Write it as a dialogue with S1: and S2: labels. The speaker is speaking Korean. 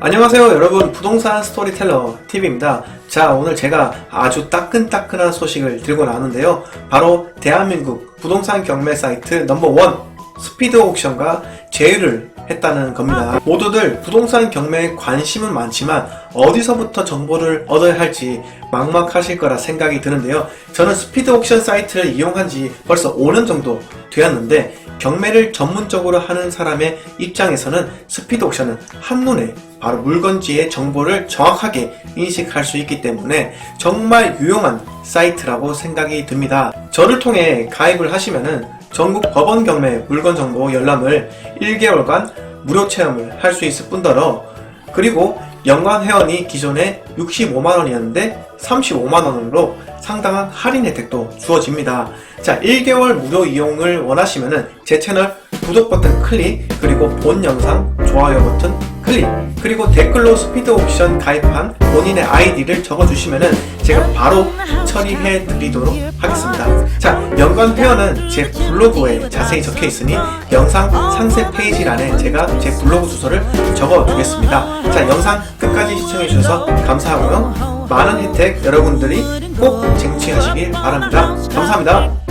S1: 안녕하세요 여러분. 부동산 스토리텔러 TV입니다. 자 오늘 제가 아주 따끈따끈한 소식을 들고 나왔는데요. 바로 대한민국 부동산 경매 사이트 넘버원 스피드 옥션과 제휴를 했다는 겁니다 모두들 부동산 경매에 관심은 많지만 어디서부터 정보를 얻어야 할지 막막하실 거라 생각이 드는데요 저는 스피드 옥션 사이트를 이용한 지 벌써 5년 정도 되었는데 경매를 전문적으로 하는 사람의 입장에서는 스피드 옥션은 한눈에 바로 물건지의 정보를 정확하게 인식할 수 있기 때문에 정말 유용한 사이트라고 생각이 듭니다. 저를 통해 가입을 하시면은 전국 법원 경매 물건 정보 열람을 1개월간 무료 체험을 할 수 있을 뿐더러 그리고 연간 회원이 기존에 65만원이었는데 35만원으로 상당한 할인 혜택도 주어집니다. 자, 1개월 무료 이용을 원하시면은 제 채널 구독 버튼 클릭, 그리고 본 영상 좋아요 버튼 클릭, 그리고 댓글로 스피드 옵션 가입한 본인의 아이디를 적어주시면은 제가 바로 처리해 드리도록 하겠습니다. 자, 연간 회원은 제 블로그에 자세히 적혀 있으니 영상 상세 페이지란에 제가 제 블로그 주소를 적어 두겠습니다. 자, 영상 끝까지 시청해 주셔서 감사하고요. 많은 혜택 여러분들이 꼭 쟁취하시길 바랍니다. 감사합니다.